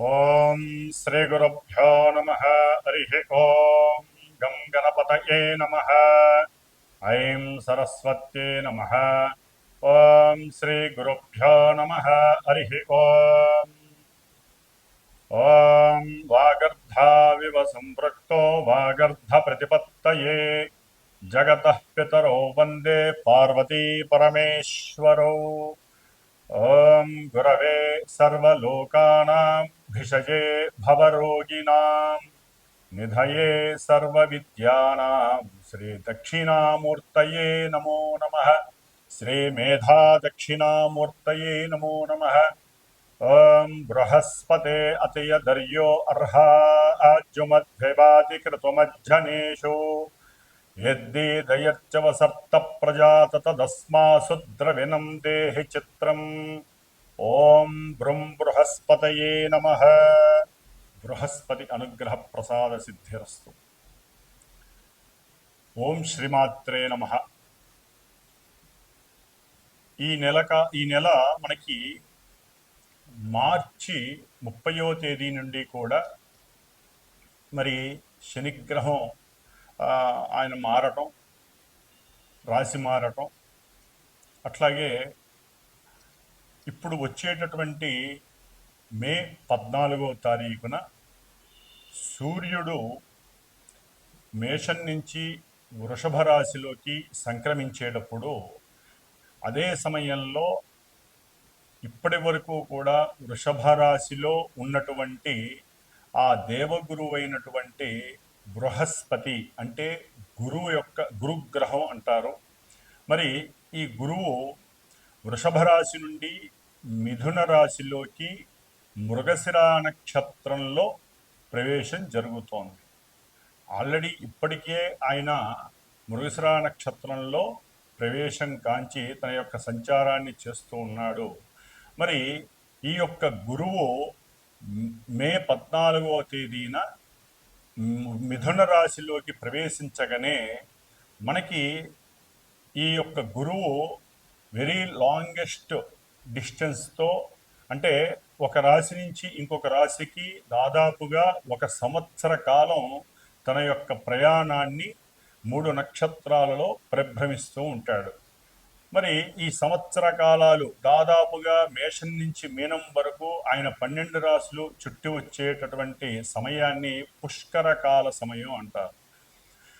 ॐ श्रीगुरुभ्यो नमः, हरिः ॐ गं गणपतये नमः, ऐं सरस्वत्यै नमः। ॐ श्रीगुरुभ्यो नमः, हरिः ॐ ॐ वागर्धाविव सम्पृक्तो वागर्धप्रतिपत्तये जगतः पितरो वंदे पार्वतीपरमेश्वरौ ॐ गुरवे सर्वलोकानाम् भिषजे भवरोगिणां निधये सर्वविद्यानां श्रीदक्षिणामूर्तये नमो नमः, श्रीमेधादक्षिणामूर्तये नमो नमः। ॐ बृहस्पते अतयदर्यो अर्हा आज्युमद्भिवादिकृतमज्जनेषु यद्दीदयच्चवसर्त प्रजात तदस्मासु द्रविणं देहि चित्रम्। ఓం భ్రం బృహస్పతయే నమ. బృహస్పతి అనుగ్రహ ప్రసాద సిద్ధిరస్తు. ఓం శ్రీమాత్రే నమ. ఈ నెల ఈ నెల మనకి మార్చి ముప్పయో తేదీ నుండి కూడా మరి శనిగ్రహం ఆయన మారటం రాశి మారటం అట్లాగే ఇప్పుడు వచ్చేటటువంటి మే పద్నాలుగో తారీఖున సూర్యుడు మేషం నుంచి వృషభ రాశిలోకి సంక్రమించేటప్పుడు అదే సమయంలో ఇప్పటి వరకు కూడా వృషభ రాశిలో ఉన్నటువంటి ఆ దేవగురువు అయినటువంటి బృహస్పతి అంటే గురువు యొక్క గురుగ్రహం అంటారు. మరి ఈ గురువు వృషభ రాశి నుండి మిథున రాశిలోకి మృగశిర నక్షత్రంలో ప్రవేశం జరుగుతోంది. ఆల్రెడీ ఇప్పటికే ఆయన మృగశిర నక్షత్రంలో ప్రవేశం కాంచి తన యొక్క సంచారాన్ని చేస్తూ ఉన్నాడు. మరి ఈ యొక్క గురువు మే పద్నాలుగవ తేదీన మిథున రాశిలోకి ప్రవేశించగానే మనకి ఈ యొక్క గురువు వెరీ లాంగెస్ట్ డిస్టెన్స్తో అంటే ఒక రాశి నుంచి ఇంకొక రాశికి దాదాపుగా ఒక సంవత్సర కాలం తన యొక్క ప్రయాణాన్ని మూడు నక్షత్రాలలో ప్రభ్రమిస్తూ ఉంటాడు. మరి ఈ సంవత్సర కాలాలు దాదాపుగా మేషం నుంచి మీనం వరకు ఆయన పన్నెండు రాశులు చుట్టి వచ్చేటటువంటి సమయాన్ని పుష్కర కాల సమయం అంటారు.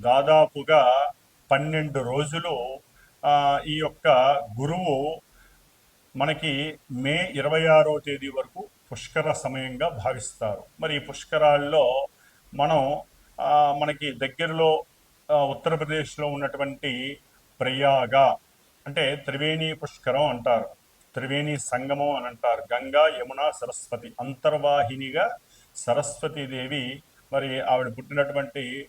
దాదాపుగా పన్నెండు రోజులు ఈ యొక్క గురువు మనకి మే ఇరవై ఆరో తేదీ వరకు పుష్కర సమయంగా భావిస్తారు. మరి ఈ పుష్కరాల్లో మనం మనకి దగ్గరలో ఉత్తరప్రదేశ్లో ఉన్నటువంటి ప్రయాగ అంటే త్రివేణి పుష్కరం అంటారు. త్రివేణి సంగమం అని అంటారు. గంగా యమున సరస్వతి అంతర్వాహినిగా సరస్వతీదేవి మరి ఆవిడ పుట్టినటువంటి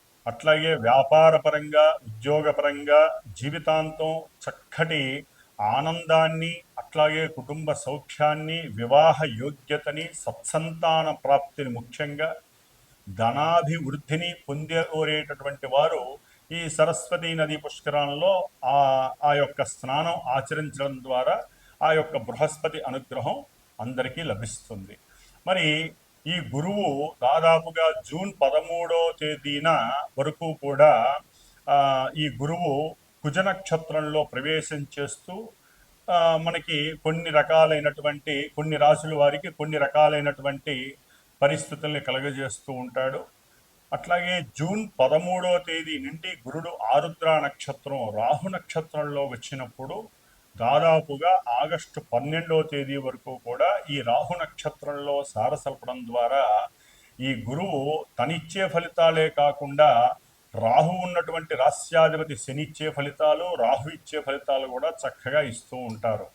అట్లాగే వ్యాపారపరంగా ఉద్యోగపరంగా జీవితాంతం చక్కటి ఆనందాన్ని అట్లాగే కుటుంబ సౌఖ్యాన్ని వివాహ యోగ్యతని సత్సంతాన ప్రాప్తిని ముఖ్యంగా ధనాభివృద్ధిని పొందేటటువంటి వారు ఈ సరస్వతీ నది పుష్కరాలలో ఆ ఆ యొక్క స్నానం ఆచరించడం ద్వారా ఆ యొక్క బృహస్పతి అనుగ్రహం అందరికీ లభిస్తుంది. మరి ఈ గురువు దాదాపుగా జూన్ పదమూడో తేదీన వరకు కూడా ఈ గురువు కుజ నక్షత్రంలో ప్రవేశం చేస్తూ మనకి కొన్ని రకాలైనటువంటి కొన్ని రాసుల వారికి కొన్ని రకాలైనటువంటి పరిస్థితుల్ని కలగజేస్తూ ఉంటాడు. అట్లాగే జూన్ పదమూడవ తేదీ నుండి గురుడు ఆరుద్ర నక్షత్రం రాహు నక్షత్రంలో వచ్చినప్పుడు దాదాపుగా ఆగస్టు పన్నెండవ తేదీ వరకు కూడా ఈ రాహు నక్షత్రంలో సారసలపడం ద్వారా ఈ గురువు తనిచ్చే ఫలితాలే కాకుండా రాహు ఉన్నటువంటి రాస్యాధిపతి శనిచ్చే ఫలితాలు రాహు ఇచ్చే ఫలితాలు కూడా చక్కగా ఇస్తూ ఉంటారు.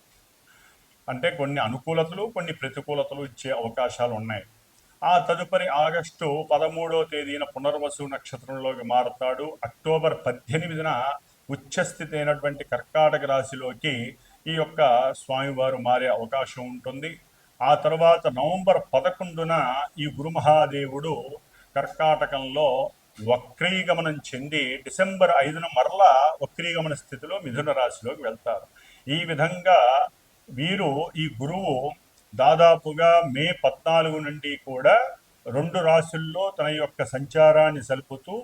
అంటే కొన్ని అనుకూలతలు కొన్ని ప్రతికూలతలు ఇచ్చే అవకాశాలు ఉన్నాయి. ఆ తదుపరి ఆగస్టు పదమూడవ తేదీన పునర్వసు నక్షత్రంలోకి మారుతాడు. అక్టోబర్ పద్దెనిమిదిన ఉచ్చస్థితి అయినటువంటి కర్కాటక రాశిలోకి ఈ యొక్క స్వామివారు మారే అవకాశం ఉంటుంది. ఆ తర్వాత నవంబర్ పదకొండున ఈ గురు మహాదేవుడు కర్కాటకంలో వక్రీగమనం చెంది డిసెంబర్ ఐదున మరలా వక్రీగమన స్థితిలో మిథున రాశిలోకి వెళ్తారు. ఈ విధంగా వీరు ఈ గురువు దాదాపుగా మే పద్నాలుగు నుండి కూడా రెండు రాశుల్లో తన యొక్క సంచారాన్ని సలుపుతూ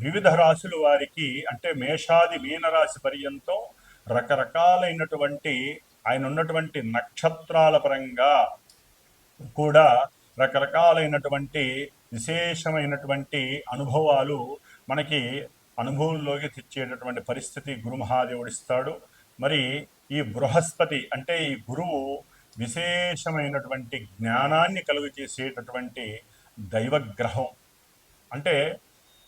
వివిధ రాశుల వారికి అంటే మేషాది మీనరాశి పర్యంతం రకరకాలైనటువంటి ఆయన ఉన్నటువంటి నక్షత్రాల పరంగా కూడా రకరకాలైనటువంటి విశేషమైనటువంటి అనుభవాలు మనకి అనుభవంలోకి తెచ్చేటటువంటి పరిస్థితి గురు మహాదేవుడు ఇస్తాడు. మరి ఈ బృహస్పతి అంటే ఈ గురువు విశేషమైనటువంటి జ్ఞానాన్ని కలుగు చేసేటటువంటి దైవగ్రహం. అంటే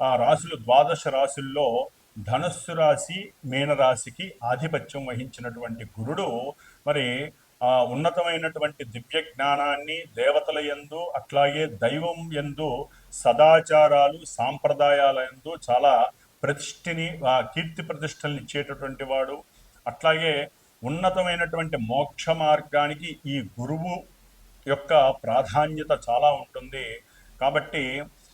ఆ, రాశులు ద్వాదశ రాశుల్లో ధనస్సు రాశి మీనరాశికి ఆధిపత్యం వహించినటువంటి గురుడు మరి ఆ ఉన్నతమైనటువంటి దివ్య జ్ఞానాన్ని దేవతల యందు అట్లాగే దైవం యందు సదాచారాలు సాంప్రదాయాల యందు చాలా ప్రతిష్ఠిని ఆ, కీర్తి ప్రతిష్టలను ఇచ్చేటటువంటి వాడు. అట్లాగే ఉన్నతమైనటువంటి మోక్ష మార్గానికి ఈ గురువు యొక్క ప్రాధాన్యత చాలా ఉంటుంది. కాబట్టి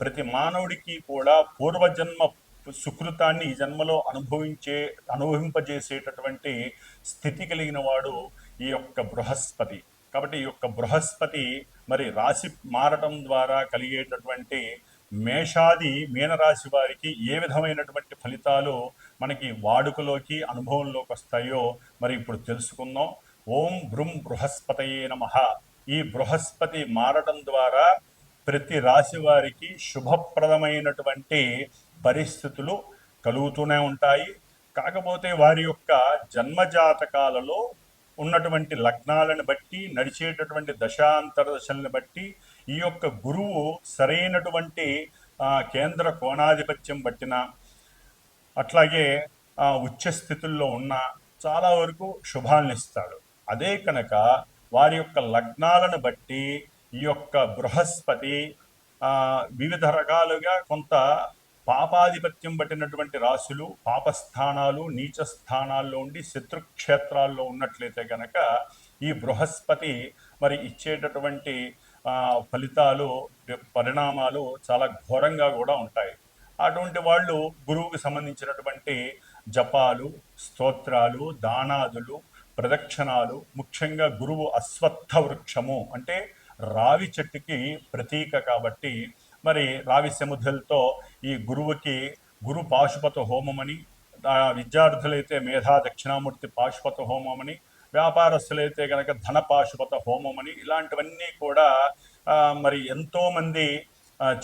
ప్రతి మానవుడికి కూడా పూర్వజన్మ సుకృతాన్ని ఈ జన్మలో అనుభవించే అనుభవింపజేసేటటువంటి స్థితి కలిగిన వాడు ఈ యొక్క బృహస్పతి. కాబట్టి ఈ యొక్క బృహస్పతి మరి రాశి మారటం ద్వారా కలిగేటటువంటి మేషాది మీనరాశి వారికి ఏ విధమైనటువంటి ఫలితాలు మనకి వాడుకలోకి అనుభవంలోకి వస్తాయో మరి ఇప్పుడు తెలుసుకుందాం. ఓం బృం బృహస్పతయే నమ. ఈ బృహస్పతి మారటం ద్వారా ప్రతి రాశి వారికి శుభప్రదమైనటువంటి పరిస్థితులు కలుగుతూనే ఉంటాయి. కాకపోతే వారి యొక్క జన్మజాతకాలలో ఉన్నటువంటి లగ్నాలను బట్టి నడిచేటటువంటి దశాంతర దశలను బట్టి ఈ యొక్క గురువు సరైనటువంటి కేంద్ర కోణాధిపత్యం బట్టిన అట్లాగే ఆ, స్థితుల్లో ఉన్న చాలా వరకు శుభాలను ఇస్తాడు. అదే కనుక వారి యొక్క లగ్నాలను బట్టి ఈ యొక్క బృహస్పతి వివిధ రకాలుగా కొంత పాపాధిపత్యం పట్టినటువంటి రాశులు పాపస్థానాలు నీచ స్థానాల్లో ఉండి శత్రుక్షేత్రాల్లో ఉన్నట్లయితే కనుక ఈ బృహస్పతి మరి ఇచ్చేటటువంటి ఫలితాలు పరిణామాలు చాలా ఘోరంగా కూడా ఉంటాయి. అటువంటి వాళ్ళు గురువుకు సంబంధించినటువంటి జపాలు స్తోత్రాలు దానాదులు ప్రదక్షిణాలు ముఖ్యంగా గురువు అశ్వత్థ వృక్షము అంటే రావి చెట్టుకి ప్రతీక కాబట్టి మరి రావి సముద్రలతో ఈ గురువుకి గురు పాశుపత హోమమని ఆ విద్యార్థులైతే మేధా దక్షిణామూర్తి పాశుపత హోమమని వ్యాపారస్తులైతే కనుక ధన పాశుపత హోమమని ఇలాంటివన్నీ కూడా మరి ఎంతోమంది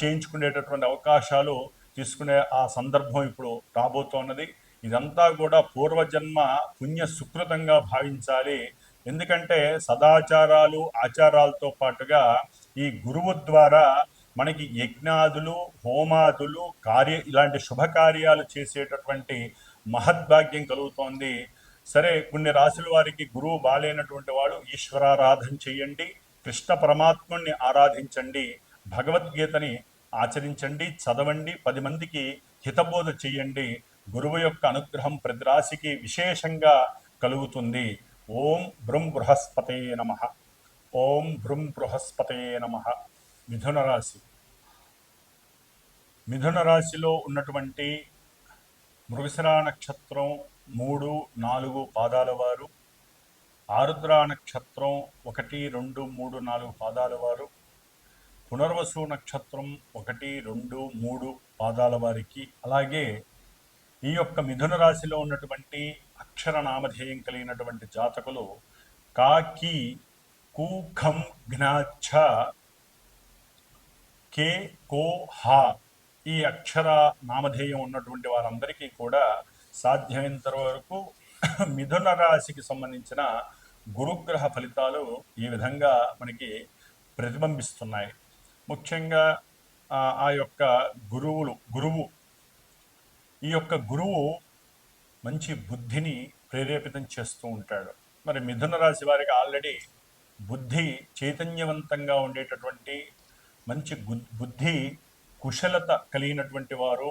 చేయించుకునేటటువంటి అవకాశాలు తీసుకునే ఆ సందర్భం ఇప్పుడు రాబోతోన్నది. ఇదంతా కూడా పూర్వజన్మ పుణ్య సుకృతంగా భావించాలి. ఎందుకంటే సదాచారాలు ఆచారాలతో పాటుగా ఈ గురువు ద్వారా మనకి యజ్ఞాదులు హోమాదులు కార్య ఇలాంటి శుభకార్యాలు చేసేటటువంటి మహద్భాగ్యం కలుగుతోంది. సరే కొన్ని రాశుల వారికి గురువు బాలేనటువంటి వాడు ఈశ్వరారాధన చేయండి కృష్ణ పరమాత్ముణ్ణి ఆరాధించండి భగవద్గీతని ఆచరించండి చదవండి పది మందికి హితబోధ చేయండి. గురువు యొక్క అనుగ్రహం ప్రతి రాశికి విశేషంగా కలుగుతుంది. ఓం భృం బృహస్పతే నమ. ఓం భృం బృహస్పతే నమ. మిథున రాశి. మిథున రాశిలో ఉన్నటువంటి మృగశిరా నక్షత్రం మూడు నాలుగు పాదాల వారు. ఆరుద్ర నక్షత్రం ఒకటి రెండు మూడు నాలుగు పాదాల వారు. పునర్వసు నక్షత్రం ఒకటి రెండు మూడు పాదాల వారికి. అలాగే ఈ యొక్క మిథున రాశిలో ఉన్నటువంటి అక్షర నామధేయం కలిగినటువంటి జాతకులు కాకి కూఖం జ్ఞాఛ కే కో హా ఈ అక్షర నామధేయం ఉన్నటువంటి వారందరికీ కూడా సాధ్యమైనంత వరకు మిథున రాశికి సంబంధించిన గురుగ్రహ ఫలితాలు ఈ విధంగా మనకి ప్రతిబింబిస్తున్నాయి. ముఖ్యంగా ఆ యొక్క గురువులు గురువు ఈ యొక్క గురువు మంచి బుద్ధిని ప్రేరేపితం చేస్తూ ఉంటాడు. మరి మిథున రాశి వారికి ఆల్రెడీ బుద్ధి చైతన్యవంతంగా ఉండేటటువంటి మంచి బుద్ధి కుశలత కలిగినటువంటి వారు.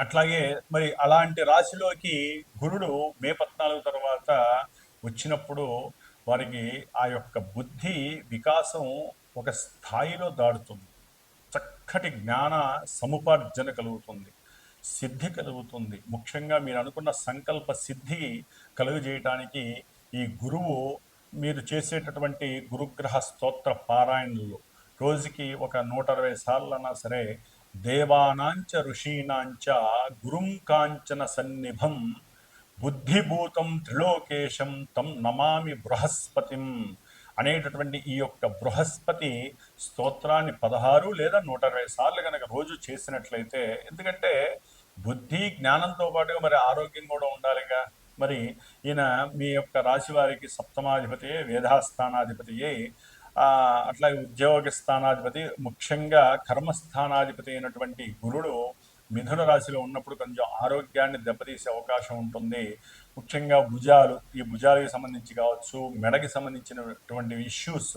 అట్లాగే మరి అలాంటి రాశిలోకి గురుడు మే పద్నాలుగు తర్వాత వచ్చినప్పుడు వారికి ఆ యొక్క బుద్ధి వికాసం ఒక స్థాయిలో దాడుతుంది చక్కటి జ్ఞాన సముపార్జన కలుగుతుంది. సిద్ధి కలుగుతుంది. ముఖ్యంగా మీరు అనుకున్న సంకల్ప సిద్ధి కలుగజేయటానికి ఈ గురువు మీరు చేసేటటువంటి గురుగ్రహ స్తోత్ర పారాయణలు. రోజుకి ఒక నూట అరవై సార్లన్నా సరే దేవానాంచ ఋషీనాంచ గురుం కాంచన సన్నిభం బుద్ధిభూతం త్రిలోకేశం తం నమామి బృహస్పతిం అనేటటువంటి ఈ యొక్క బృహస్పతి స్తోత్రాన్ని పదహారు లేదా నూట అరవై సార్లు కనుక రోజు చేసినట్లయితే ఎందుకంటే బుద్ధి జ్ఞానంతో పాటుగా మరి ఆరోగ్యం కూడా ఉండాలిగా. మరి ఈయన మీ యొక్క రాశి వారికి సప్తమాధిపతి వేధాస్థానాధిపతి అట్లాగే ఉద్యోగ స్థానాధిపతి ముఖ్యంగా కర్మస్థానాధిపతి అయినటువంటి గురుడు మిథున రాశిలో ఉన్నప్పుడు కొంచెం ఆరోగ్యాన్ని దెబ్బతీసే అవకాశం ఉంటుంది. ముఖ్యంగా భుజాలు ఈ భుజాలకు సంబంధించి కావచ్చు మెడకి సంబంధించినటువంటి ఇష్యూస్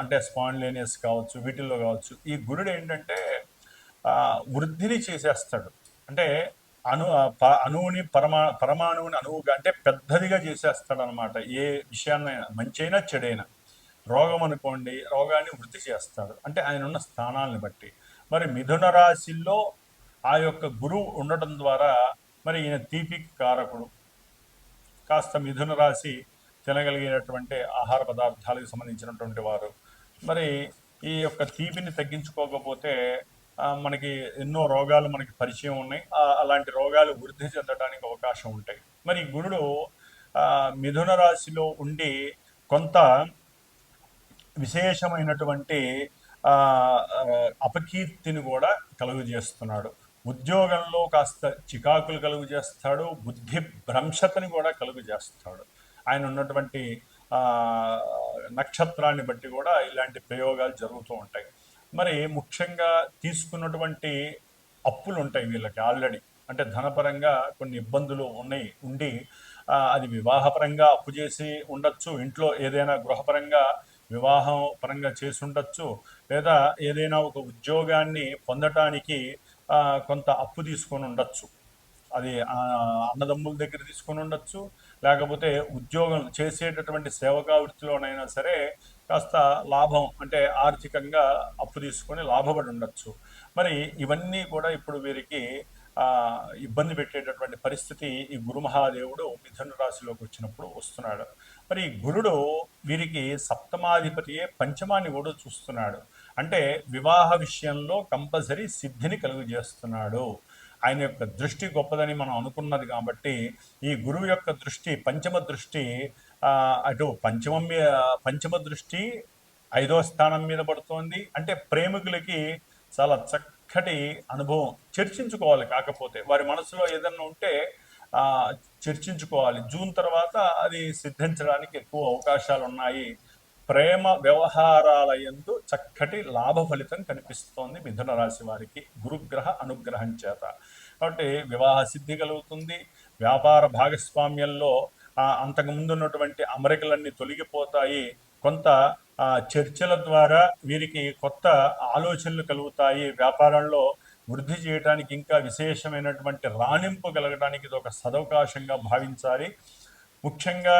అంటే స్పాండ్లేనియస్ కావచ్చు వీటిల్లో కావచ్చు. ఈ గురుడు ఏంటంటే వృద్ధిని చేసేస్తాడు. అంటే అణు ప- అణువుని పరమా పరమాణువుని అణువుగా అంటే పెద్దదిగా చేసేస్తాడు అనమాట ఏ విషయాన్నైనా మంచైనా చెడైనా. రోగం అనుకోండి రోగాన్ని వృద్ధి చేస్తాడు. అంటే ఆయన ఉన్న స్థానాలను బట్టి. మరి మిథున రాశిలో ఆ యొక్క గురువు ఉండటం ద్వారా మరి ఈయన తీపికి కారకుడు. కాస్త మిథున రాశి తినగలిగినటువంటి ఆహార పదార్థాలకు సంబంధించినటువంటి వారు. మరి ఈ యొక్క తీపిని తగ్గించుకోకపోతే మనకి ఎన్నో రోగాలు మనకి పరిచయం ఉన్నాయి. అలాంటి రోగాలు వృద్ధి చెందడానికి అవకాశం ఉంటాయి. మరి గురుడు మిథున రాశిలో ఉండి కొంత విశేషమైనటువంటి అపకీర్తిని కూడా కలుగు చేస్తున్నాడు. ఉద్యోగంలో కాస్త చికాకులు కలుగు చేస్తాడు బుద్ధి భ్రంశతని కూడా కలుగు చేస్తాడు. ఆయన ఉన్నటువంటి నక్షత్రాన్ని బట్టి కూడా ఇలాంటి ప్రయోగాలు జరుగుతూ ఉంటాయి. మరి ముఖ్యంగా తీసుకున్నటువంటి అప్పులు ఉంటాయి వీళ్ళకి ఆల్రెడీ. అంటే ధనపరంగా కొన్ని ఇబ్బందులు ఉన్నాయి ఉండి అది వివాహపరంగా అప్పు చేసి ఉండొచ్చు. ఇంట్లో ఏదైనా గృహపరంగా వివాహం పరంగా చేసి ఉండొచ్చు. లేదా ఏదైనా ఒక ఉద్యోగాన్ని పొందటానికి కొంత అప్పు తీసుకొని ఉండొచ్చు. అది అన్నదమ్ముల దగ్గర తీసుకొని ఉండొచ్చు. లేకపోతే ఉద్యోగం చేసేటటువంటి సేవకా వృత్తిలోనైనా సరే కాస్త లాభం అంటే ఆర్థికంగా అప్పు తీసుకొని లాభపడి ఉండొచ్చు. మరి ఇవన్నీ కూడా ఇప్పుడు వీరికి ఇబ్బంది పెట్టేటటువంటి పరిస్థితి ఈ గురు మహాదేవుడు మిథున రాశిలోకి వచ్చినప్పుడు వస్తున్నాడు. మరి ఈ గురుడు వీరికి సప్తమాధిపతియే పంచమాన్ని కూడా చూస్తున్నాడు. అంటే వివాహ విషయంలో కంపల్సరీ సిద్ధిని కలుగు చేస్తున్నాడు ఆయన యొక్క దృష్టి గొప్పదని మనం అనుకున్నది కాబట్టి ఈ గురువు యొక్క దృష్టి పంచమ దృష్టి అటు పంచమం మీద పంచమ దృష్టి ఐదో స్థానం మీద పడుతోంది. అంటే ప్రేమికులకి చాలా చక్కటి అనుభవం చర్చించుకోవాలి కాకపోతే. వారి మనసులో ఏదన్నా ఉంటే చర్చించుకోవాలి. జూన్ తర్వాత అది సిద్ధించడానికి ఎక్కువ అవకాశాలు ఉన్నాయి. ప్రేమ వ్యవహారాల యందు చక్కటి లాభ ఫలితం కనిపిస్తోంది మిథున రాశి వారికి గురుగ్రహ అనుగ్రహం చేత. కాబట్టి వివాహ సిద్ధి కలుగుతుంది. వ్యాపార భాగస్వామ్యంలో అంతకుముందు ఉన్నటువంటి అమరికలన్నీ తొలగిపోతాయి. కొంత చర్చల ద్వారా వీరికి కొత్త ఆలోచనలు కలుగుతాయి. వ్యాపారంలో వృద్ధి చేయడానికి ఇంకా విశేషమైనటువంటి రాణింపు కలగడానికి ఇది ఒక సదవకాశంగా భావించాలి. ముఖ్యంగా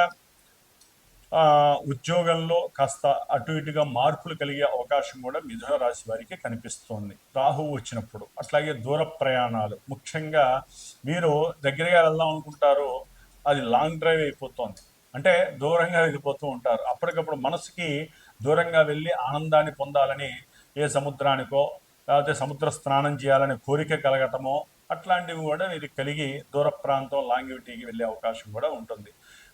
ఉద్యోగంలో కాస్త అటు ఇటుగా మార్పులు కలిగే అవకాశం కూడా మిథున రాశి వారికి కనిపిస్తోంది. రాహువు వచ్చినప్పుడు అట్లాగే దూర ప్రయాణాలు. ముఖ్యంగా మీరు దగ్గరగా వెళ్దాం అనుకుంటారు అది లాంగ్ డ్రైవ్ అయిపోతుంది. అంటే దూరంగా వెళ్ళిపోతూ ఉంటారు. అప్పటికప్పుడు మనసుకి దూరంగా వెళ్ళి ఆనందాన్ని పొందాలని ఏ సముద్రానికో లేకపోతే సముద్ర స్నానం చేయాలనే కోరిక కలగటమో అట్లాంటివి కూడా ఇది కలిగి దూర ప్రాంతం లాంగివిటీకి వెళ్ళే అవకాశం కూడా ఉంటుంది.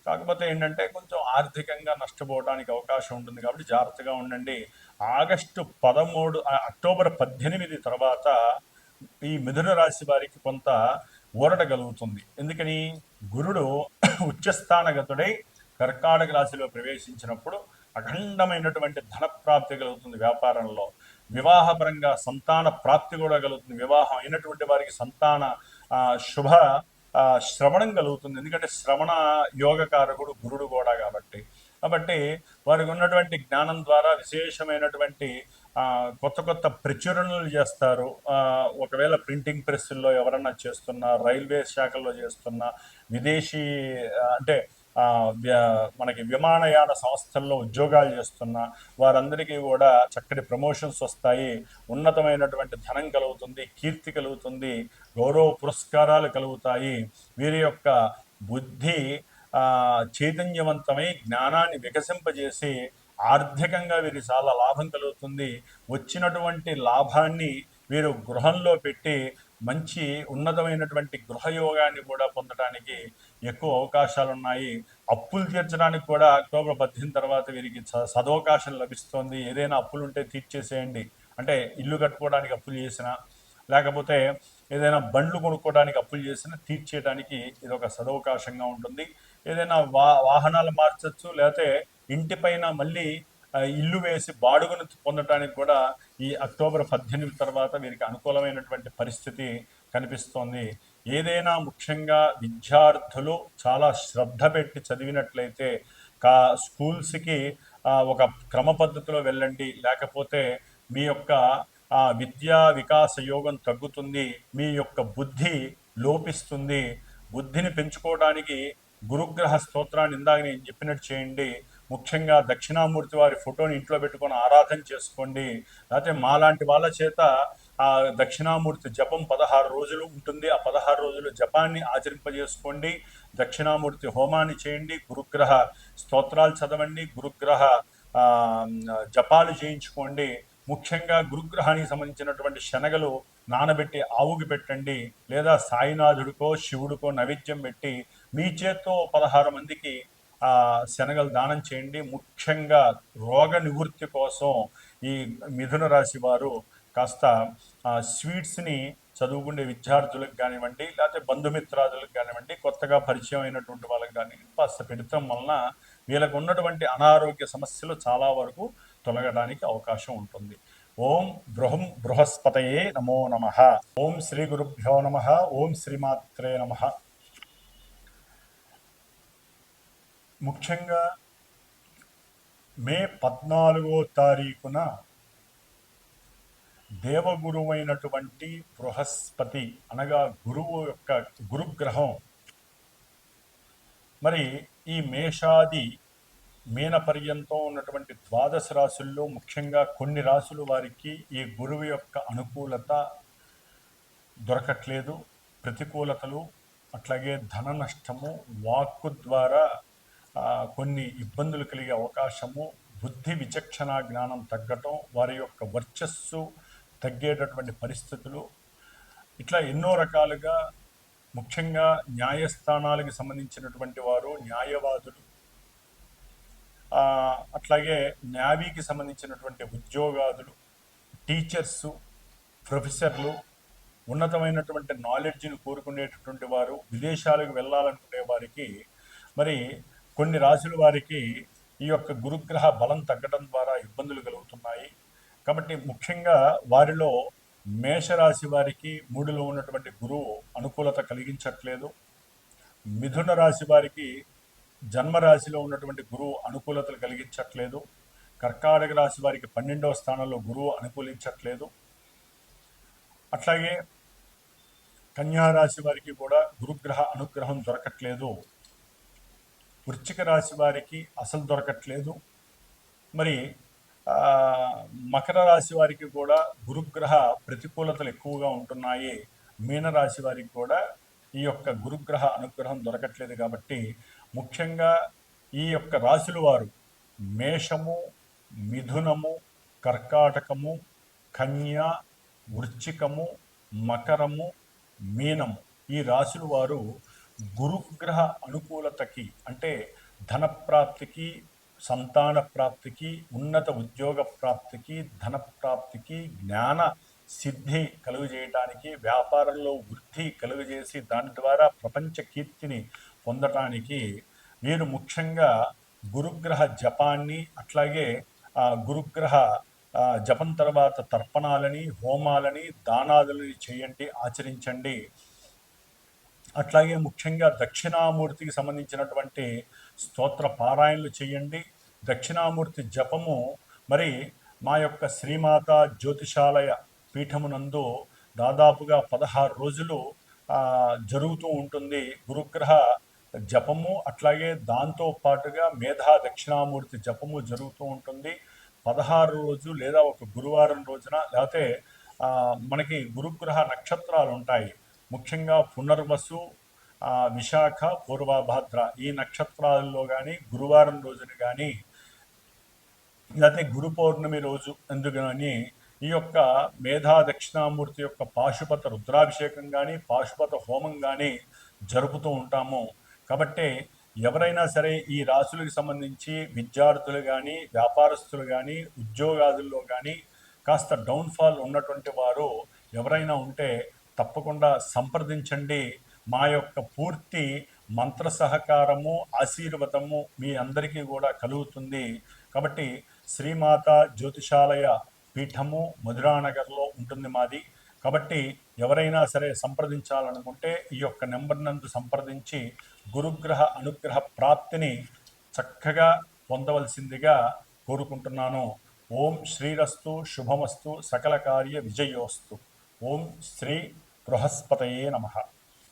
కాకపోతే ఏంటంటే కొంచెం ఆర్థికంగా నష్టపోవడానికి అవకాశం ఉంటుంది కాబట్టి జాగ్రత్తగా ఉండండి. ఆగస్టు పదమూడు అక్టోబర్ పద్దెనిమిది తర్వాత ఈ మిథున రాశి వారికి కొంత ఊరట కలుగుతుంది. ఎందుకని? గురుడు ఉచ్చస్థానగతుడై కర్కాటక రాశిలో ప్రవేశించినప్పుడు అఖండమైనటువంటి ధన ప్రాప్తి కలుగుతుంది వ్యాపారంలో. వివాహపరంగా సంతాన ప్రాప్తి కూడా కలుగుతుంది. వివాహం అయినటువంటి వారికి సంతాన శుభ శ్రవణం కలుగుతుంది. ఎందుకంటే శ్రవణ యోగకారకుడు గురుడు కూడా కాబట్టి. కాబట్టి వారికి ఉన్నటువంటి జ్ఞానం ద్వారా విశేషమైనటువంటి కొత్త కొత్త ప్రచురణలు చేస్తారు. ఒకవేళ ప్రింటింగ్ ప్రెస్సుల్లో ఎవరన్నా చేస్తున్నా రైల్వే శాఖల్లో చేస్తున్నా విదేశీ అంటే మనకి విమానయాన సంస్థల్లో ఉద్యోగాలు చేస్తున్న వారందరికీ కూడా చక్కటి ప్రమోషన్స్ వస్తాయి. ఉన్నతమైనటువంటి ధనం కలుగుతుంది కీర్తి కలుగుతుంది గౌరవ పురస్కారాలు కలుగుతాయి. వీరి యొక్క బుద్ధి చైతన్యవంతమై జ్ఞానాన్ని వికసింపజేసి ఆర్థికంగా వీరికి చాలా లాభం కలుగుతుంది. వచ్చినటువంటి లాభాన్ని వీరు గృహంలో పెట్టి మంచి ఉన్నతమైనటువంటి గృహయోగాన్ని కూడా పొందడానికి ఎక్కువ అవకాశాలు ఉన్నాయి అప్పులు తీర్చడానికి కూడా అక్టోబర్ పద్దెనిమిది తర్వాత వీరికి స- సదవకాశం లభిస్తుంది. ఏదైనా అప్పులు ఉంటే తీర్చేసేయండి. అంటే ఇల్లు కట్టుకోవడానికి అప్పులు చేసిన లేకపోతే ఏదైనా బండ్లు కొనుక్కోవడానికి అప్పులు చేసినా తీర్చేయడానికి ఇది ఒక సదవకాశంగా ఉంటుంది. ఏదైనా వా వాహనాలు మార్చచ్చు లేకపోతే ఇంటిపైన మళ్ళీ ఇల్లు వేసి బాడుగును పొందడానికి కూడా ఈ అక్టోబర్ పద్దెనిమిది తర్వాత వీరికి అనుకూలమైనటువంటి పరిస్థితి కనిపిస్తోంది. ఏదైనా ముఖ్యంగా విద్యార్థులు చాలా శ్రద్ధ పెట్టి చదివినట్లయితే కా స్కూల్స్కి ఒక క్రమ పద్ధతిలో వెళ్ళండి. లేకపోతే మీ యొక్క విద్యా వికాస యోగం తగ్గుతుంది. మీ యొక్క బుద్ధి లోపిస్తుంది. బుద్ధిని పెంచుకోవడానికి గురుగ్రహ స్తోత్రాన్ని ఇందాక నేను చెప్పినట్టు చేయండి. ముఖ్యంగా దక్షిణామూర్తి వారి ఫోటోని ఇంట్లో పెట్టుకొని ఆరాధన చేసుకోండి. లేకపోతే మాలాంటి వాళ్ళ చేత ఆ దక్షిణామూర్తి జపం పదహారు రోజులు ఉంటుంది. ఆ పదహారు రోజులు జపాన్ని ఆచరింపజేసుకోండి. దక్షిణామూర్తి హోమాన్ని చేయండి. గురుగ్రహ స్తోత్రాలు చదవండి. గురుగ్రహ జపాలు చేయించుకోండి. ముఖ్యంగా గురుగ్రహానికి సంబంధించినటువంటి శనగలు నానబెట్టి ఆవుకి పెట్టండి. లేదా సాయినాథుడికో శివుడికో నైవేద్యం పెట్టి మీ చేత్తో పదహారు మందికి ఆ శనగలు దానం చేయండి. ముఖ్యంగా రోగ నివృత్తి కోసం ఈ మిథున రాశి వారు కాస్త స్వీట్స్ని చదువుకునే విద్యార్థులకు కానివ్వండి లేకపోతే బంధుమిత్రాదులకు కానివ్వండి కొత్తగా పరిచయం అయినటువంటి వాళ్ళకి కానీ కాస్త పెడతాం వలన వీళ్ళకు ఉన్నటువంటి అనారోగ్య సమస్యలు చాలా వరకు తొలగడానికి అవకాశం ఉంటుంది. ఓం బృహం బృహస్పతయే నమో నమ. ఓం శ్రీ గురుభ్యో నమ. ఓం శ్రీమాత్రే నమ. ముఖ్యంగా మే పద్నాలుగో తారీఖున దేవగురువైనటువంటి బృహస్పతి అనగా గురువు యొక్క గురుగ్రహం. మరి ఈ మేషాది మీన పర్యంతం ఉన్నటువంటి ద్వాదశ రాశుల్లో ముఖ్యంగా కొన్ని రాశులు వారికి ఈ గురువు యొక్క అనుకూలత దొరకట్లేదు. ప్రతికూలతలు అట్లాగే ధన నష్టము వాక్కు ద్వారా కొన్ని ఇబ్బందులు కలిగే అవకాశము బుద్ధి విచక్షణ జ్ఞానం తగ్గటం వారి యొక్క వర్చస్సు తగ్గేటటువంటి పరిస్థితులు. ఇట్లా ఎన్నో రకాలుగా ముఖ్యంగా న్యాయస్థానాలకు సంబంధించినటువంటి వారు న్యాయవాదులు అట్లాగే న్యావీకి సంబంధించినటువంటి ఉద్యోగాదులు టీచర్సు ప్రొఫెసర్లు ఉన్నతమైనటువంటి నాలెడ్జ్ని కోరుకునేటటువంటి వారు విదేశాలకు వెళ్ళాలనుకునే వారికి మరి కొన్ని రాశుల వారికి ఈ యొక్క గురుగ్రహ బలం తగ్గడం ద్వారా ఇబ్బందులు కలుగుతున్నాయి. కాబట్టి ముఖ్యంగా వారిలో మేషరాశి వారికి మూడులో ఉన్నటువంటి గురువు అనుకూలత కలిగించట్లేదు. మిథున రాశి వారికి జన్మరాశిలో ఉన్నటువంటి గురువు అనుకూలతలు కలిగించట్లేదు. కర్కాటక రాశి వారికి పన్నెండవ స్థానంలో గురువు అనుకూలించట్లేదు. అట్లాగే కన్యా రాశి వారికి కూడా గురుగ్రహ అనుగ్రహం దొరకట్లేదు. వృశ్చిక రాశి వారికి అసలు దొరకట్లేదు. మరి మకర రాశి వారికి కూడా గురుగ్రహ ప్రతికూలతలు ఎక్కువగా ఉంటున్నాయి. మీనరాశి వారికి కూడా ఈ యొక్క గురుగ్రహ అనుగ్రహం దొరకట్లేదు కాబట్టి ముఖ్యంగా ఈ యొక్క రాశుల వారు మేషము మిథునము కర్కాటకము కన్య వృశ్చికము మకరము మీనము ఈ రాశుల వారు గురుగ్రహ అనుకూలతకి అంటే ధనప్రాప్తికి సంతాన ప్రాప్తికి ఉన్నత ఉద్యోగ ప్రాప్తికి ధన ప్రాప్తికి జ్ఞాన సిద్ధి కలుగజేయటానికి వ్యాపారంలో వృద్ధి కలుగజేసి దాని ద్వారా ప్రపంచ కీర్తిని పొందటానికి వీరు ముఖ్యంగా గురుగ్రహ జపాన్ని అట్లాగే గురుగ్రహ జపం తర్వాత తర్పణాలని హోమాలని దానాదులని చేయండి ఆచరించండి. అట్లాగే ముఖ్యంగా దక్షిణామూర్తికి సంబంధించినటువంటి స్తోత్ర పారాయణలు చేయండి. దక్షిణామూర్తి జపము మరి మా యొక్క శ్రీమాత జ్యోతిషాలయ పీఠమునందు దాదాపుగా పదహారు రోజులు జరుగుతూ ఉంటుంది గురుగ్రహ జపము. అట్లాగే దాంతో పాటుగా మేధా దక్షిణామూర్తి జపము జరుగుతూ ఉంటుంది. పదహారు రోజు లేదా ఒక గురువారం రోజున లేకపోతే మనకి గురుగ్రహ నక్షత్రాలు ఉంటాయి ముఖ్యంగా పునర్వసు విశాఖ పూర్వభాద్ర ఈ నక్షత్రాల్లో కానీ గురువారం రోజున కానీ లేకపోతే గురు పౌర్ణమి రోజు ఎందుకని ఈ యొక్క మేధా దక్షిణామూర్తి యొక్క పాశుపత రుద్రాభిషేకం కానీ పాశుపత హోమం కానీ జరుపుతూ ఉంటాము. కాబట్టి ఎవరైనా సరే ఈ రాశులకు సంబంధించి విద్యార్థులు కానీ వ్యాపారస్తులు కానీ ఉద్యోగాదుల్లో కానీ కాస్త డౌన్ఫాల్ ఉన్నటువంటి వారు ఎవరైనా ఉంటే తప్పకుండా సంప్రదించండి. మా యొక్క పూర్తి మంత్ర సహకారము ఆశీర్వదము మీ అందరికీ కూడా కలుగుతుంది. కాబట్టి శ్రీమాత జ్యోతిషాలయ పీఠము మధురానగర్లో ఉంటుంది మాది. కాబట్టి ఎవరైనా సరే సంప్రదించాలనుకుంటే ఈ యొక్క నెంబర్ నందు సంప్రదించి గురుగ్రహ అనుగ్రహ ప్రాప్తిని చక్కగా పొందవలసిందిగా కోరుకుంటున్నాను. ఓం శ్రీరస్తు శుభమస్తు సకల కార్య విజయోస్తు. ఓం శ్రీ బృహస్పతయే నమః.